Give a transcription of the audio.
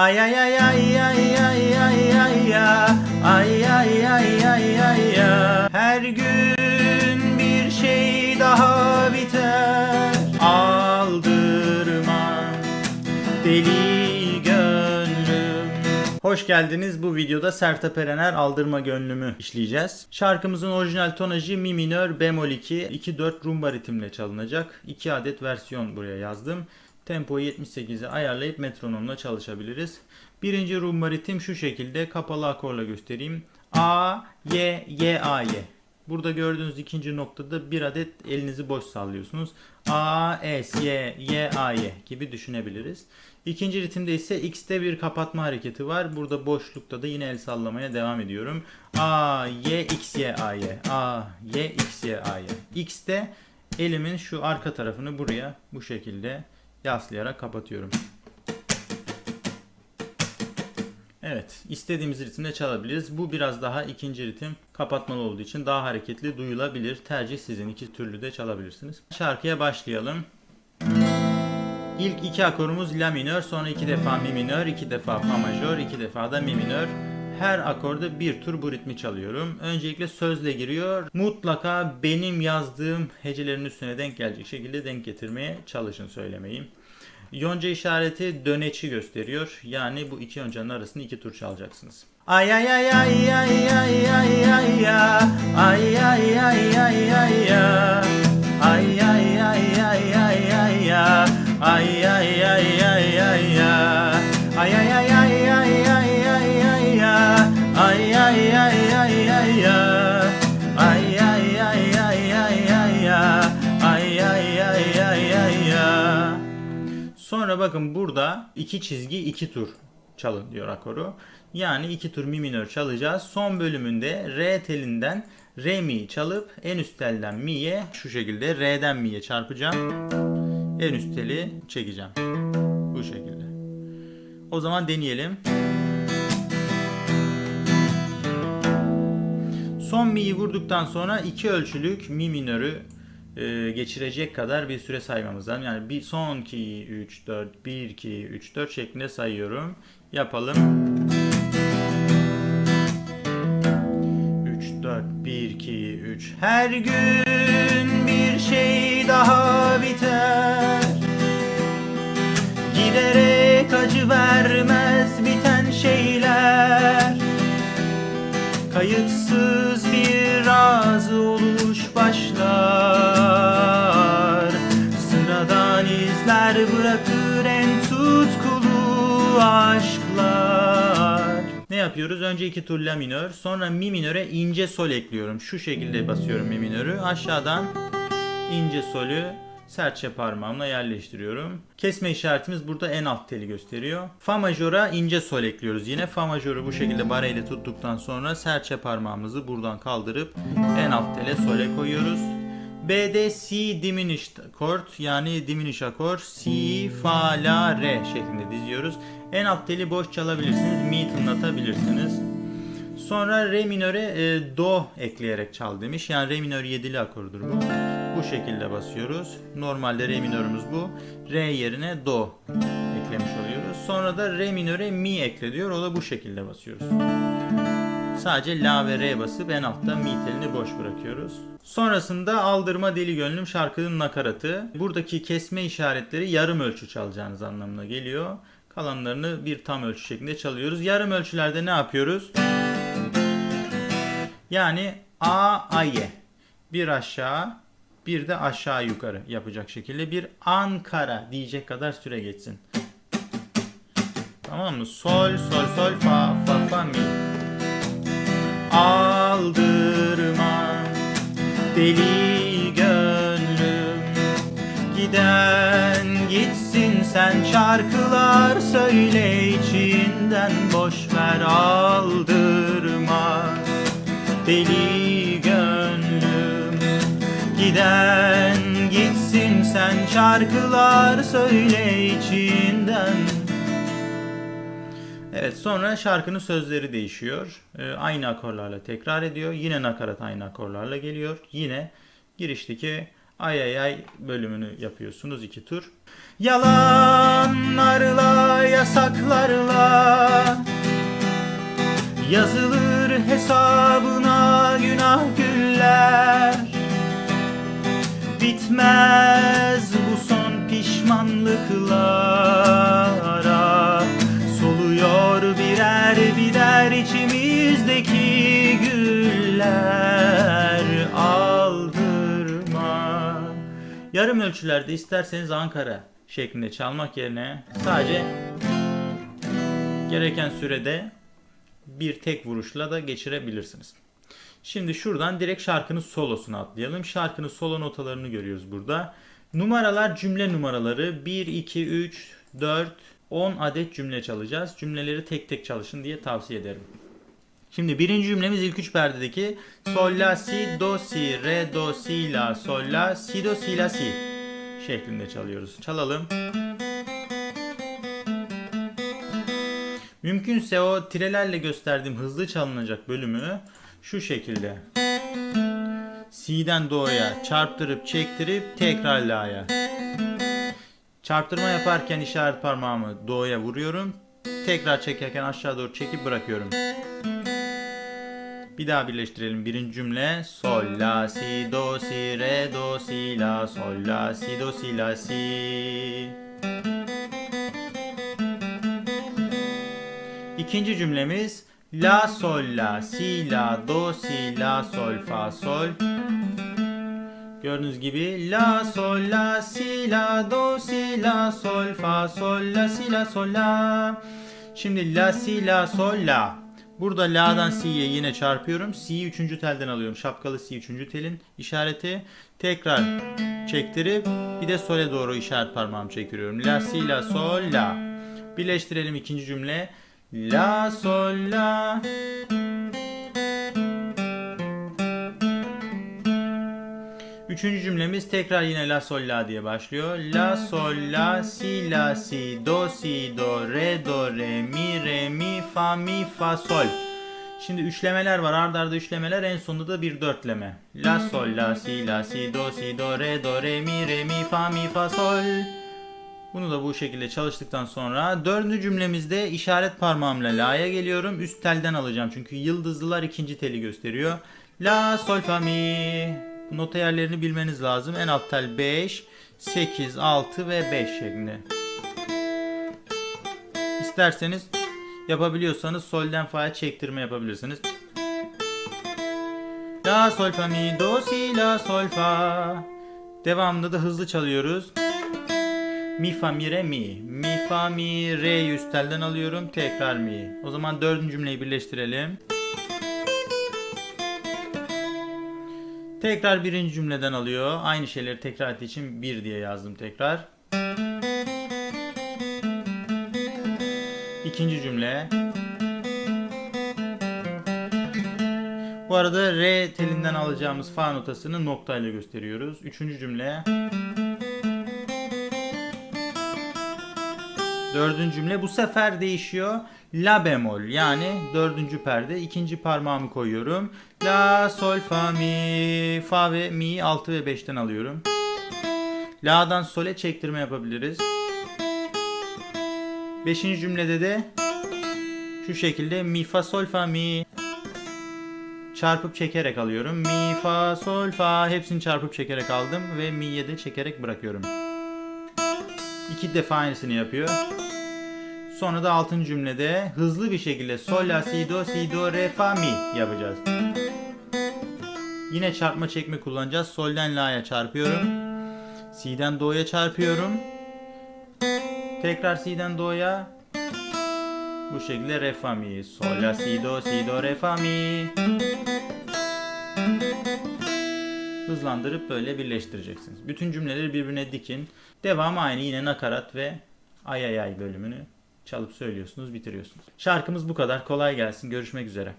Ay ay ay ay ay ay ay ay ya Ay ay ay ay ay Her gün bir şey daha biter Aldırma Deli Hoş geldiniz. Bu videoda Sertab Erener Aldırma Gönlümü işleyeceğiz. Şarkımızın orijinal tonajı Mi minör bemol 2 2-4 rumba ritimle çalınacak. 2 adet versiyon buraya yazdım. Tempoyu 78'e ayarlayıp metronomla çalışabiliriz. Birinci rumba ritim şu şekilde kapalı akorla göstereyim. A, Y, Y, A, Y. Burada gördüğünüz ikinci noktada bir adet elinizi boş sallıyorsunuz. A, S, Y, Y, A, Y gibi düşünebiliriz. İkinci ritimde ise X'te bir kapatma hareketi var. Burada boşlukta da yine el sallamaya devam ediyorum. A, Y, X, Y, A, Y. A, Y, X, Y, A, Y. X'te elimin şu arka tarafını buraya bu şekilde yaslayarak kapatıyorum. Evet, istediğimiz ritimde çalabiliriz. Bu biraz daha ikinci ritim kapatmalı olduğu için daha hareketli duyulabilir. Tercih sizin iki türlü de çalabilirsiniz. Şarkıya başlayalım. İlk iki akorumuz La minör, sonra iki defa Mi minör, iki defa Fa majör, iki defa da Mi minör. Her akorda bir tur bu ritmi çalıyorum. Öncelikle sözle giriyor. Mutlaka benim yazdığım hecelerin üstüne denk gelecek şekilde denk getirmeye çalışın söylemeyi. Yonca işareti döneçi gösteriyor. Yani bu iki yoncanın arasında iki tur çalacaksınız. Ay ay ay ay ay ay ay ay ya. Ay ay ay ay ay ya. Ay ay ay ay ay ay ya. Ay bakın burada iki çizgi iki tur çalın diyor akoru. Yani iki tur mi minör çalacağız. Son bölümünde re telinden re mi çalıp en üst telden mi'ye şu şekilde re'den mi'ye çarpacağım. En üst teli çekeceğim. Bu şekilde. O zaman deneyelim. Son mi'yi vurduktan sonra iki ölçülük mi minörü e, geçirecek kadar bir süre saymamız lazım. Yani bir son 2 3 4 1 2 3 4 şeklinde sayıyorum. Yapalım. 3 4 1 2 3 Her gün bir şey daha biter. Yapıyoruz? Önce iki tur la minör Sonra mi minöre ince sol ekliyorum Şu şekilde basıyorum mi minörü Aşağıdan ince solü serçe parmağımla yerleştiriyorum. Kesme işaretimiz burada en alt teli gösteriyor. Fa majora ince sol ekliyoruz. Yine fa majoru bu şekilde bareyle tuttuktan sonra serçe parmağımızı buradan kaldırıp en alt tele sole koyuyoruz. B'de C diminished chord yani diminish akor C, Fa, La, Re şeklinde diziyoruz. En alt teli boş çalabilirsiniz. Mi tınlatabilirsiniz. Sonra re minöre e, do ekleyerek çal demiş. Yani re minör yedili akorudur bu. Bu şekilde basıyoruz. Normalde re minörümüz bu. Re yerine do eklemiş oluyoruz. Sonra da re minöre mi ekle diyor. O da bu şekilde basıyoruz. Sadece la ve re basıp en altta mi telini boş bırakıyoruz. Sonrasında aldırma deli gönlüm şarkının nakaratı. Buradaki kesme işaretleri yarım ölçü çalacağınız anlamına geliyor. Kalanlarını bir tam ölçü şeklinde çalıyoruz. Yarım ölçülerde ne yapıyoruz? Yani A, A'ye. Bir aşağı, bir de aşağı yukarı yapacak şekilde bir Ankara diyecek kadar süre geçsin. Tamam mı? Sol, sol, sol, fa, fa, fa, mi. Aldırma deli gönlüm. Giden gitsin sen şarkılar söyle içinden boş ver aldırma deli gönlüm. Giden gitsin sen şarkılar söyle içinden Evet sonra şarkının sözleri değişiyor. Ee, aynı akorlarla tekrar ediyor. Yine nakarat aynı akorlarla geliyor. Yine girişteki ay ay ay bölümünü yapıyorsunuz iki tur. Yalanlarla yasaklarla Yazılır hesabına günah güller Bitmez bu son pişmanlıklara Yarım ölçülerde isterseniz Ankara şeklinde çalmak yerine sadece gereken sürede bir tek vuruşla da geçirebilirsiniz. Şimdi şuradan direkt şarkının solosuna atlayalım. Şarkının solo notalarını görüyoruz burada. Numaralar cümle numaraları 1, 2, 3, 4, 10 adet cümle çalacağız. Cümleleri tek tek çalışın diye tavsiye ederim. Şimdi birinci cümlemiz ilk üç perdedeki Sol, La, Si, Do, Si, Re, Do, Si, La, Sol, La, Si, Do, Si, La, Si şeklinde çalıyoruz. Çalalım. Mümkünse o tirelerle gösterdiğim hızlı çalınacak bölümü şu şekilde. Si'den do'ya çarptırıp çektirip tekrar la'ya. Çarptırma yaparken işaret parmağımı do'ya vuruyorum. Tekrar çekerken aşağı doğru çekip bırakıyorum. Bir daha birleştirelim. Birinci cümle sol la si do si re do si la sol la si do si la si. İkinci cümlemiz La sol la si la do si la sol fa sol. Gördüğünüz gibi la sol la si la do si la sol fa sol la si la sol la. Şimdi la si la sol la. Burada la'dan si'ye yine çarpıyorum. Si'yi üçüncü telden alıyorum. Şapkalı si üçüncü telin işareti. Tekrar çektirip bir de sole doğru işaret parmağımı çekiyorum. La si la sol la. Birleştirelim ikinci cümle. La sol la Üçüncü cümlemiz tekrar yine la sol la diye başlıyor. La sol la si la si do si do re do re mi re mi fa mi fa sol. Şimdi üçlemeler var. Arda arda üçlemeler. En sonunda da bir dörtleme. La sol la si la si do si do re do re mi re mi fa mi fa sol. Bunu da bu şekilde çalıştıktan sonra dördüncü cümlemizde işaret parmağımla la'ya geliyorum. Üst telden alacağım çünkü yıldızlılar ikinci teli gösteriyor. La sol fa mi. Nota yerlerini bilmeniz lazım. En alt tel 5, 8, 6 ve 5 şeklinde. İsterseniz yapabiliyorsanız solden fa'ya çektirme yapabilirsiniz. La sol fa mi do si la sol fa. Devamında da hızlı çalıyoruz. Mi fa mi re mi. Mi fa mi re üst telden alıyorum. Tekrar mi. O zaman dördüncü cümleyi birleştirelim. Tekrar birinci cümleden alıyor. Aynı şeyleri tekrar ettiği için bir diye yazdım tekrar. İkinci cümle. Bu arada re telinden alacağımız fa notasını noktayla gösteriyoruz. Üçüncü cümle. Dördüncü cümle bu sefer değişiyor. La bemol yani dördüncü perde. ikinci parmağımı koyuyorum. La, sol, fa, mi, fa ve mi 6 ve 5'ten alıyorum. La'dan sole çektirme yapabiliriz. Beşinci cümlede de şu şekilde mi, fa, sol, fa, mi çarpıp çekerek alıyorum. Mi, fa, sol, fa hepsini çarpıp çekerek aldım ve mi'ye de çekerek bırakıyorum. İki defa aynısını yapıyor. Sonra da altın cümlede hızlı bir şekilde sol la si do si do re fa mi yapacağız. Yine çarpma çekme kullanacağız. Solden la'ya çarpıyorum. Si'den do'ya çarpıyorum. Tekrar si'den do'ya. Bu şekilde re fa mi. Sol la si do si do re fa mi. Hızlandırıp böyle birleştireceksiniz. Bütün cümleleri birbirine dikin. Devamı aynı yine nakarat ve ay ay ay bölümünü çalıp söylüyorsunuz, bitiriyorsunuz. Şarkımız bu kadar. Kolay gelsin. Görüşmek üzere.